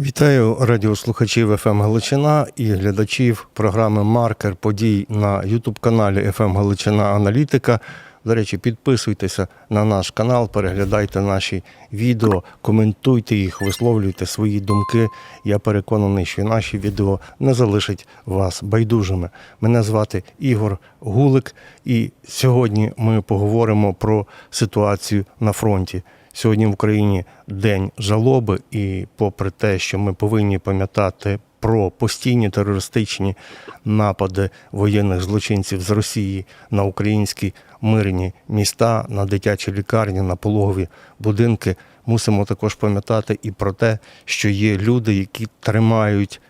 Вітаю радіослухачів ФМ Галичина і глядачів програми Маркер подій на Ютуб-каналі ФМ Галичина Аналітика. До речі, підписуйтеся на наш канал, переглядайте наші відео, коментуйте їх, висловлюйте свої думки. Я переконаний, що наші відео не залишать вас байдужими. Мене звати Ігор Гулик, і сьогодні ми поговоримо про ситуацію на фронті. Сьогодні в Україні день жалоби, і попри те, що ми повинні пам'ятати про постійні терористичні напади воєнних злочинців з Росії на українські мирні міста, на дитячі лікарні, на пологові будинки, мусимо також пам'ятати і про те, що є люди, які тримають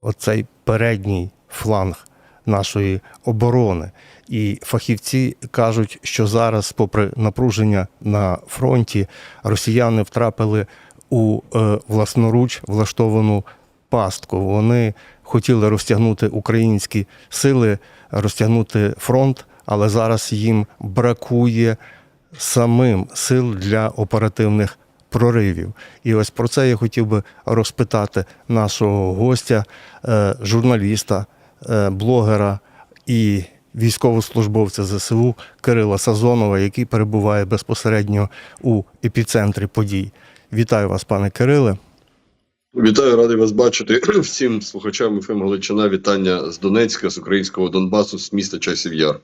оцей передній фланг нашої оборони. І фахівці кажуть, що зараз, попри напруження на фронті, росіяни втрапили у е, власноруч влаштовану пастку. Вони хотіли розтягнути українські сили, розтягнути фронт, але зараз їм бракує самим сил для оперативних проривів. І ось про це я хотів би розпитати нашого гостя, е, журналіста, е, блогера і військовослужбовця ЗСУ Кирила Сазонова, який перебуває безпосередньо у епіцентрі подій. Вітаю вас, пане Кириле. Вітаю, радий вас бачити. Всім слухачам ФМ Галичина. Вітання з Донецька, з українського Донбасу, з міста Часів Яр.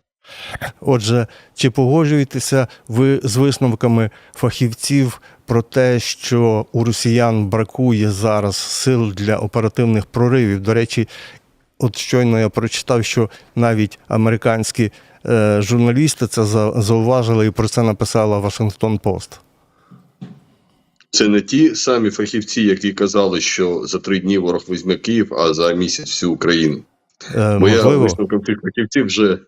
Отже, чи погоджуєтеся ви з висновками фахівців про те, що у росіян бракує зараз сил для оперативних проривів? До речі, от щойно я прочитав, що навіть американські е, журналісти це зауважили і про це написала Вашингтон Пост. Це не ті самі фахівці, які казали, що за три дні ворог візьме Київ, а за місяць всю Україну. Е, Бо я висновкам цих фахівців вже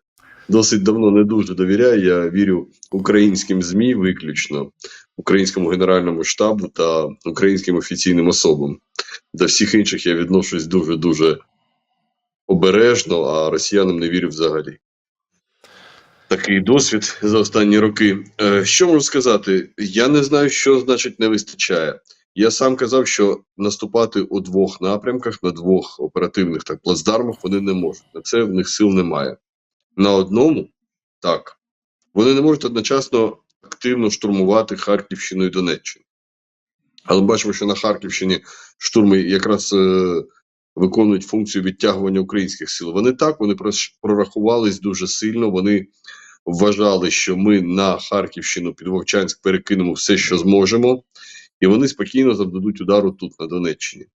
досить давно не дуже довіряю. Я вірю українським ЗМІ виключно, українському генеральному штабу та українським офіційним особам. До всіх інших я відношусь дуже дуже обережно, а росіянам не вірю взагалі. Такий досвід за останні роки. Е, Що можу сказати? Я не знаю, що значить не вистачає. Я сам казав, що наступати у двох напрямках, на двох оперативних так плацдармах вони не можуть. На це в них сил немає. На одному так. Вони не можуть одночасно активно штурмувати Харківщину і Донеччину. Але бачимо, що на Харківщині штурми якраз е, виконують функцію відтягування українських сил. Вони так, вони прорахувались дуже сильно. Вони вважали, що ми на Харківщину під Вовчанськ перекинемо все, що зможемо, і вони спокійно завдадуть удару тут, на Донеччині.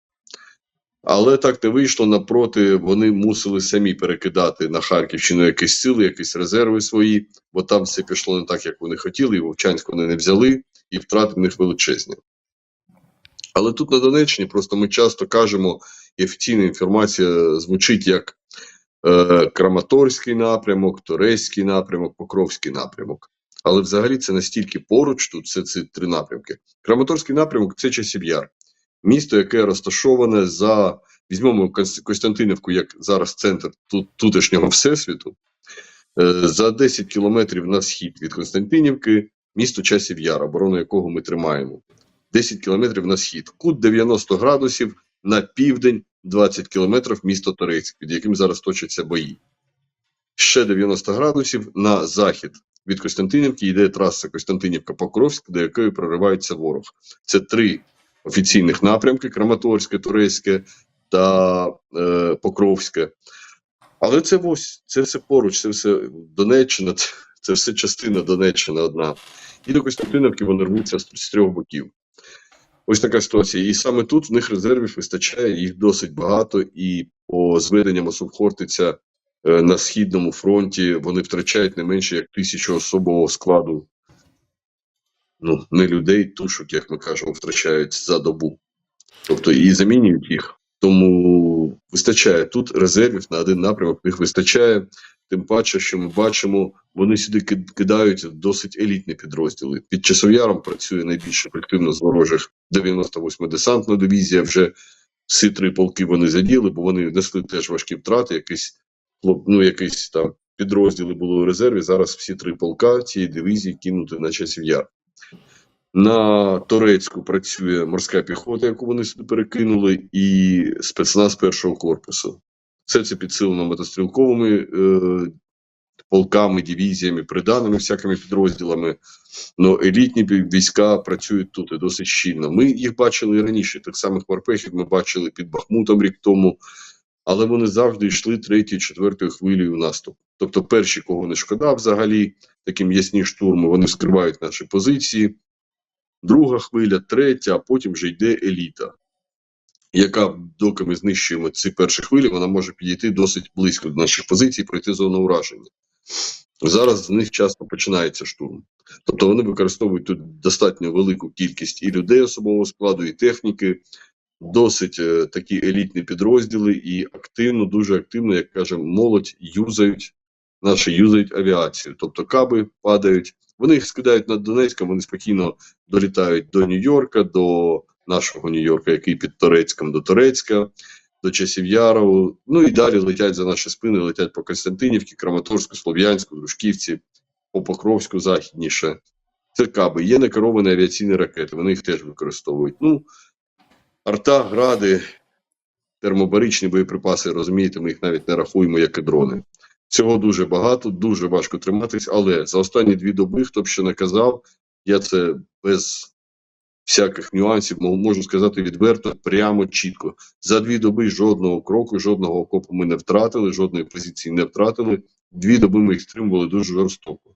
Але так не вийшло напроти, вони мусили самі перекидати на Харківщину якісь сили, якісь резерви свої, бо там все пішло не так, як вони хотіли, і Вовчанськ вони не взяли, і втрати в них величезні. Але тут на Донеччині просто ми часто кажемо, і офіційна інформація звучить як е, Краматорський напрямок, Торецький напрямок, Покровський напрямок. Але взагалі це настільки поруч тут це ці три напрямки. Краматорський напрямок це часів яр, місто, яке розташоване за візьмемо Костянтинівку, як зараз центр тут, тутешнього всесвіту. Е, за 10 кілометрів на схід від Константинівки, місто часів яр, оборону якого ми тримаємо. 10 кілометрів на схід, кут 90 градусів на південь 20 кілометрів місто Торецьк, під яким зараз точаться бої. Ще 90 градусів на захід від Костянтинівки йде траса Костянтинівка-Покровськ, до якої проривається ворог. Це три офіційних напрямки: Краматорське, Турецьке та е, Покровське. Але це ось це все поруч, це все Донеччина, це, все частина Донеччини одна. І до Костянтинівки вони рвуться з трьох боків. Ось така ситуація. І саме тут в них резервів вистачає, їх досить багато, і по зведенням особ Хортиця е, на східному фронті вони втрачають не менше як тисячу особового складу. Ну, не людей, тушок, як ми кажемо, втрачають за добу. Тобто і замінюють їх. Тому вистачає тут резервів на один напрямок, їх вистачає. Тим паче, що ми бачимо, вони сюди кидають досить елітні підрозділи. Під часов'яром працює найбільш ефективно з ворожих 98 десантна дивізія. Вже всі три полки вони заділи, бо вони несли теж важкі втрати. Якісь ну, якісь там підрозділи були у резерві. Зараз всі три полка цієї дивізії кинути на часів яр. На Торецьку працює морська піхота, яку вони сюди перекинули, і спецназ першого корпусу. Все це підсилено мотострілковими е, полками, дивізіями, приданими всякими підрозділами. Ну, елітні війська працюють тут і досить щільно. Ми їх бачили і раніше. Так самих морпехів ми бачили під Бахмутом рік тому, але вони завжди йшли третьою, четвертою хвилею в наступ. Тобто, перші, кого не шкода, взагалі, такі м'ясні штурми, вони скривають наші позиції. Друга хвиля, третя, а потім вже йде еліта, яка, доки ми знищуємо ці перші хвилі, вона може підійти досить близько до наших позицій, пройти зону ураження. Зараз з них часто починається штурм. Тобто вони використовують тут достатньо велику кількість і людей особового складу, і техніки, досить е, такі елітні підрозділи, і активно, дуже активно, як каже молодь, юзають наші юзають авіацію. Тобто каби падають. Вони їх скидають над Донецьком, вони спокійно долітають до Нью-Йорка, до нашого Нью-Йорка, який під Торецьком, до Торецька, до Часів Яру. Ну і далі летять за наші спини, летять по Константинівці, Краматорську, Слов'янську, Дружківці, по Покровську, західніше. Це каби. Є некеровані авіаційні ракети, вони їх теж використовують. Ну, арта, гради, термобаричні боєприпаси, розумієте, ми їх навіть не рахуємо, як і дрони. Цього дуже багато, дуже важко триматись, але за останні дві доби, хто б що не казав, я це без всяких нюансів можу сказати відверто, прямо чітко. За дві доби жодного кроку, жодного окопу ми не втратили, жодної позиції не втратили. Дві доби ми їх стримували дуже жорстоко.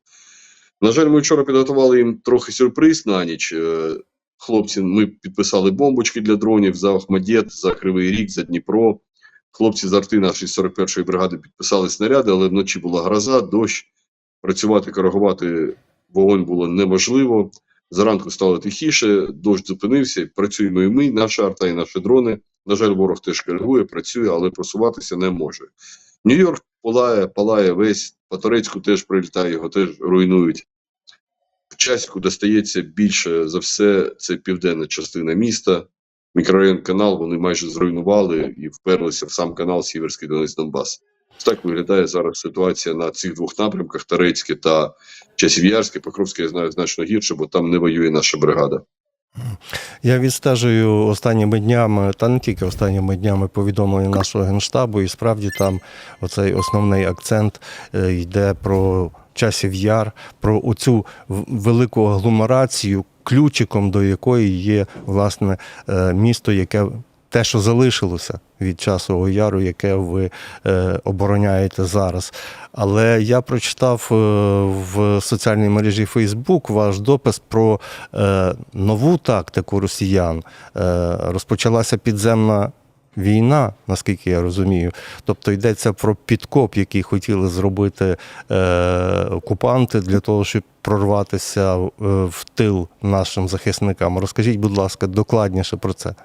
На жаль, ми вчора підготували їм трохи сюрприз на ніч. Е, Хлопці, ми підписали бомбочки для дронів за Охмадєт, за Кривий Ріг, за Дніпро. Хлопці з арти нашої 41-ї бригади підписали снаряди, але вночі була гроза, дощ. Працювати, коригувати вогонь було неможливо. Зранку стало тихіше, дощ зупинився. Працюємо і ми, наша арта, і наші дрони. На жаль, ворог теж коригує, працює, але просуватися не може. Нью-Йорк палає, палає весь, по Турецьку теж прилітає, його теж руйнують. В Часіку достається більше за все, це південна частина міста. Мікрорайон канал вони майже зруйнували і вперлися в сам канал Сіверський Донець Донбас. Так виглядає зараз ситуація на цих двох напрямках: Тарецьке та Часів'ярське. Покровське я знаю значно гірше, бо там не воює наша бригада. Я відстежую останніми днями, та не тільки останніми днями повідомлення нашого генштабу, і справді там оцей основний акцент е, йде про часів яр, про оцю велику агломерацію, ключиком до якої є власне е, місто, яке те, що залишилося від часового яру, яке ви е, обороняєте зараз. Але я прочитав е, в соціальній мережі Facebook ваш допис про нову тактику росіян. Розпочалася підземна війна, наскільки я розумію. Тобто йдеться про підкоп, який хотіли зробити е, окупанти для того, щоб прорватися е, в тил нашим захисникам. Розкажіть, будь ласка, докладніше про це.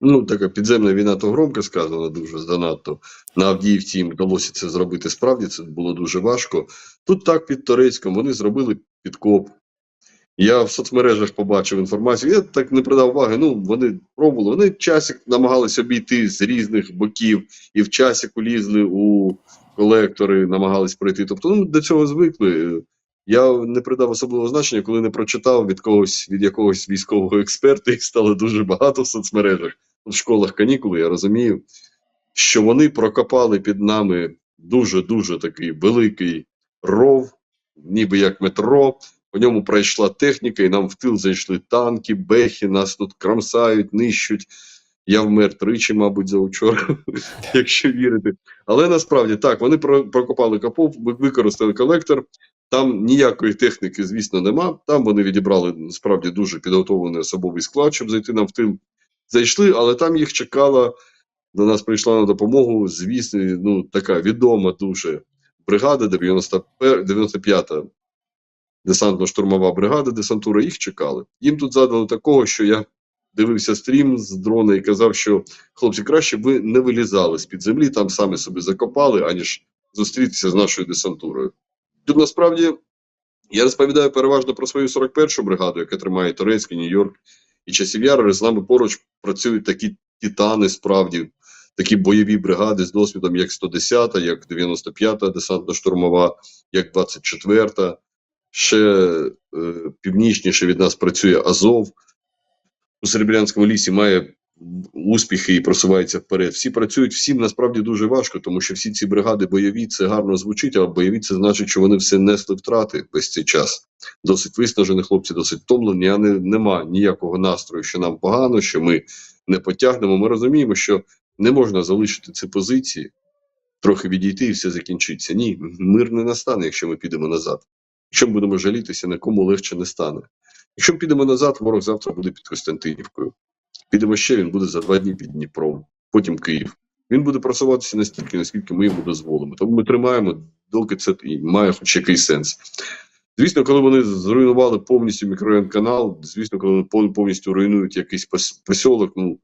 Ну, така підземна війна, то громко сказано, дуже занадто. На Авдіївці їм вдалося це зробити справді, це було дуже важко. Тут так під Торецьком вони зробили підкоп. Я в соцмережах побачив інформацію. Я так не придав уваги. Ну, вони пробували. Вони часик намагалися обійти з різних боків, і в часіку лізли у колектори, намагались пройти. Тобто, ну, до цього звикли. Я не придав особливого значення, коли не прочитав від когось від якогось військового експерта, їх стало дуже багато в соцмережах. В школах канікули, я розумію, що вони прокопали під нами дуже дуже такий великий ров, ніби як метро. По ньому пройшла техніка, і нам в тил зайшли танки, бехи, нас тут крамсають, нищуть. Я вмер тричі, мабуть, за вчора, якщо вірити. Але насправді так, вони прокопали капов, використали колектор. Там ніякої техніки, звісно, нема. Там вони відібрали насправді дуже підготовлений особовий склад, щоб зайти нам в тил. Зайшли, але там їх чекала. До нас прийшла на допомогу, звісно, ну така відома дуже бригада 95 95-та десантно-штурмова бригада десантура. Їх чекали. Їм тут задали такого, що я дивився стрім з дрона і казав, що хлопці краще ви не вилізали з під землі, там самі собі закопали, аніж зустрітися з нашою десантурою. Тут насправді я розповідаю переважно про свою 41-шу бригаду, яка тримає Турецький, Нью-Йорк і часів яр. З нами поруч працюють такі титани, справді, такі бойові бригади з досвідом, як 110-та, як 95-та десантно-штурмова, як 24-та. Ще е, північніше від нас працює Азов. У Серебрянському лісі має успіхи і просувається вперед. Всі працюють, всім насправді дуже важко, тому що всі ці бригади бойові це гарно звучить, а бойові це значить, що вони все несли втрати весь цей час. Досить виснажені хлопці, досить втомлені, а не, нема ніякого настрою, що нам погано, що ми не потягнемо. Ми розуміємо, що не можна залишити ці позиції, трохи відійти і все закінчиться. Ні, мир не настане, якщо ми підемо назад. Ми будемо жалітися, нікому легше не стане. Якщо підемо назад, ворог завтра буде під Костянтинівкою. Підемо ще, він буде за два дні під Дніпром, потім Київ. Він буде просуватися настільки, наскільки ми йому дозволимо. Тому ми тримаємо, доки це і має хоч якийсь сенс. Звісно, коли вони зруйнували повністю мікрорайон канал, звісно, коли вони повністю руйнують якийсь пос- посілок, ну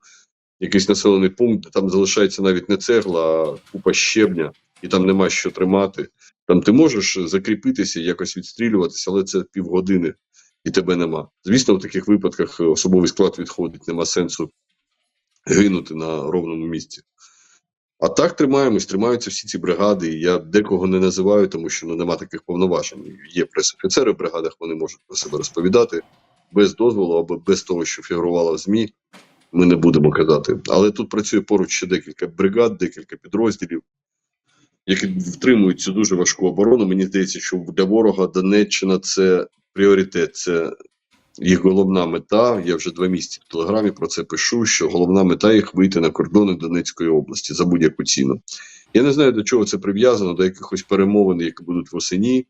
якийсь населений пункт, там залишається навіть не цегла, а купа щебня, і там нема що тримати. Там ти можеш закріпитися, якось відстрілюватися, але це півгодини і тебе нема. Звісно, в таких випадках особовий склад відходить, нема сенсу гинути на ровному місці. А так тримаємось, тримаються всі ці бригади. Я декого не називаю, тому що ну, нема таких повноважень. Є прес-офіцери в бригадах, вони можуть про себе розповідати без дозволу або без того, що фігурувало в ЗМІ. Ми не будемо казати. Але тут працює поруч ще декілька бригад, декілька підрозділів, які втримують цю дуже важку оборону. Мені здається, що для ворога Донеччина це пріоритет, це їх головна мета. Я вже два місяці в телеграмі про це пишу. Що головна мета їх вийти на кордони Донецької області за будь-яку ціну. Я не знаю до чого це прив'язано, до якихось перемовин, які будуть восені,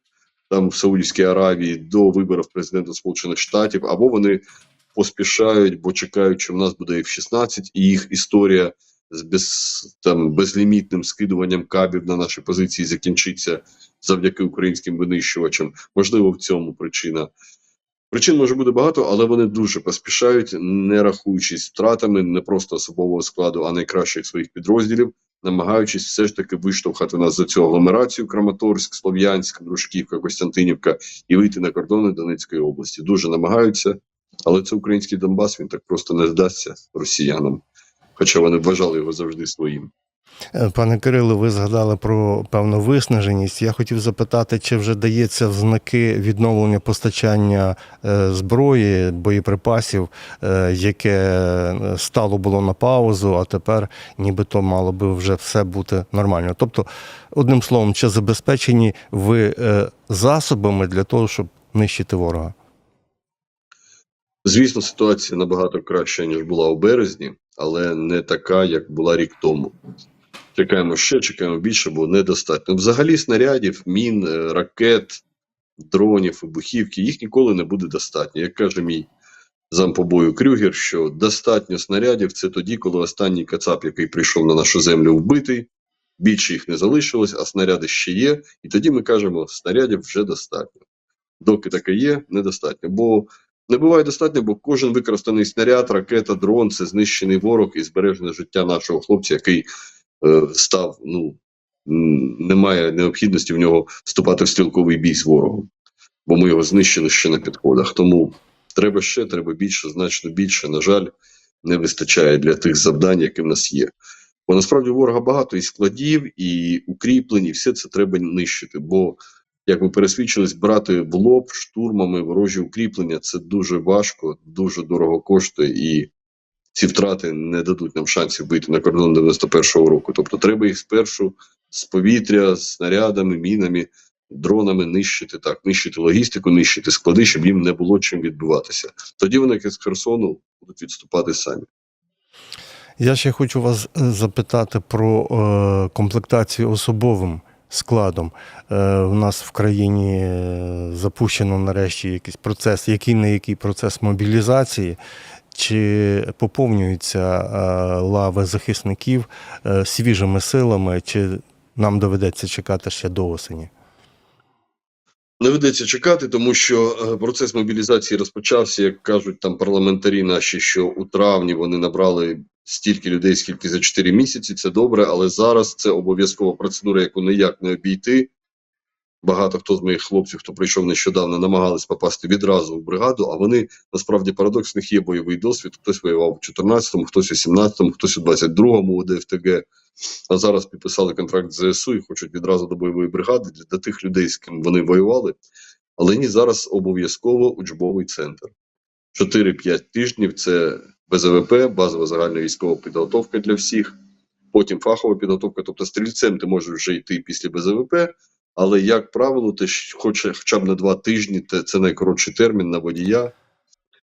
там в Саудівській Аравії до виборів президента Сполучених Штатів, або вони поспішають, бо чекають, що в нас буде F-16, і їх історія з без, там, безлімітним скидуванням кабів на наші позиції закінчиться завдяки українським винищувачам. Можливо, в цьому причина. Причин може бути багато, але вони дуже поспішають, не рахуючись втратами не просто особового складу, а найкращих своїх підрозділів, намагаючись все ж таки виштовхати нас за цю агломерацію Краматорськ, Слов'янськ, Дружківка, Костянтинівка і вийти на кордони Донецької області. Дуже намагаються, але це український Донбас, він так просто не здасться росіянам, хоча вони вважали його завжди своїм. Е, Пане Кирило, ви згадали про певну виснаженість. Я хотів запитати, чи вже дається в знаки відновлення постачання е, зброї, боєприпасів, е, яке стало було на паузу, а тепер нібито мало би вже все бути нормально. Тобто, одним словом, чи забезпечені ви засобами для того, щоб нищити ворога? Звісно, ситуація набагато краща, ніж була у березні, але не така, як була рік тому. Чекаємо ще, чекаємо більше, бо недостатньо. Взагалі, снарядів, мін, е, ракет, дронів, вибухівки їх ніколи не буде достатньо. Як каже мій зампобою Крюгер, що достатньо снарядів це тоді, коли останній кацап, який прийшов на нашу землю, вбитий, більше їх не залишилось, а снаряди ще є. І тоді ми кажемо, снарядів вже достатньо. Доки таке є, недостатньо. Бо не буває достатньо, бо кожен використаний снаряд, ракета, дрон це знищений ворог і збережене життя нашого хлопця, який е, став, ну немає необхідності в нього вступати в стрілковий бій з ворогом, бо ми його знищили ще на підходах. Тому треба ще, треба більше, значно більше. На жаль, не вистачає для тих завдань, які в нас є. Бо насправді ворога багато і складів, і укріплень, і все це треба нищити. Бо, як ми пересвідчились, брати в лоб штурмами ворожі укріплення це дуже важко, дуже дорого коштує, і ці втрати не дадуть нам шансів вийти на кордон 91-го року. Тобто треба їх спершу з повітря, з снарядами, мінами, дронами нищити так, нищити логістику, нищити склади, щоб їм не було чим відбуватися. Тоді вони, як з Херсону, будуть відступати самі. Я ще хочу вас е, запитати про е, комплектацію особовим складом. Е, у нас в країні е, запущено нарешті якийсь процес, який не який процес мобілізації. Чи поповнюються е, лави захисників е, свіжими силами, чи нам доведеться чекати ще до осені? Не ведеться чекати, тому що е, процес мобілізації розпочався, як кажуть там парламентарі наші, що у травні вони набрали стільки людей, скільки за 4 місяці. Це добре, але зараз це обов'язкова процедура, яку ніяк не обійти. Багато хто з моїх хлопців, хто прийшов нещодавно, намагались попасти відразу в бригаду. А вони насправді парадокс в них є бойовий досвід. Хтось воював у 14-му, хтось у 17-му, хтось у 22-му у ДФТГ. А зараз підписали контракт з ЗСУ і хочуть відразу до бойової бригади для, тих людей, з ким вони воювали. але ні зараз обов'язково учбовий центр. 4-5 тижнів це БЗВП, базова загальна військова підготовка для всіх, потім фахова підготовка. Тобто стрільцем ти можеш вже йти після БЗВП, але, як правило, ти ж хоче хоча б на 2 тижні, це найкоротший термін на водія,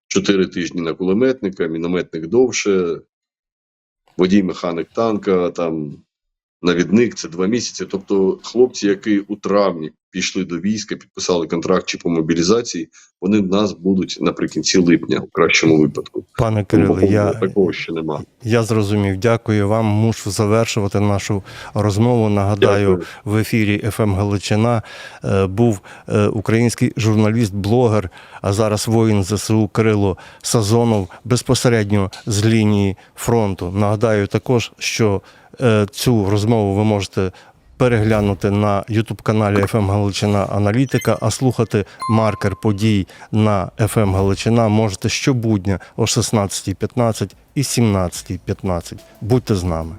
4 тижні на кулеметника, мінометник довше, водій механик танка, там навідник це два місяці. Тобто, хлопці, які у травні пішли до війська, підписали контракт чи по мобілізації, вони в нас будуть наприкінці липня, в кращому випадку. Пане Тому Кириле, я, такого ще нема. я зрозумів. Дякую вам. Мушу завершувати нашу розмову. Нагадаю, Дякую. в ефірі ФМ Галичина е, був е, український журналіст, блогер, а зараз воїн ЗСУ Кирило Сазонов безпосередньо з лінії фронту. Нагадаю також, що е, цю розмову ви можете. Переглянути на Ютуб каналі ФМ Галичина Аналітика, а слухати маркер подій на ФМ Галичина можете щобудня о 16.15 і 17.15. Будьте з нами.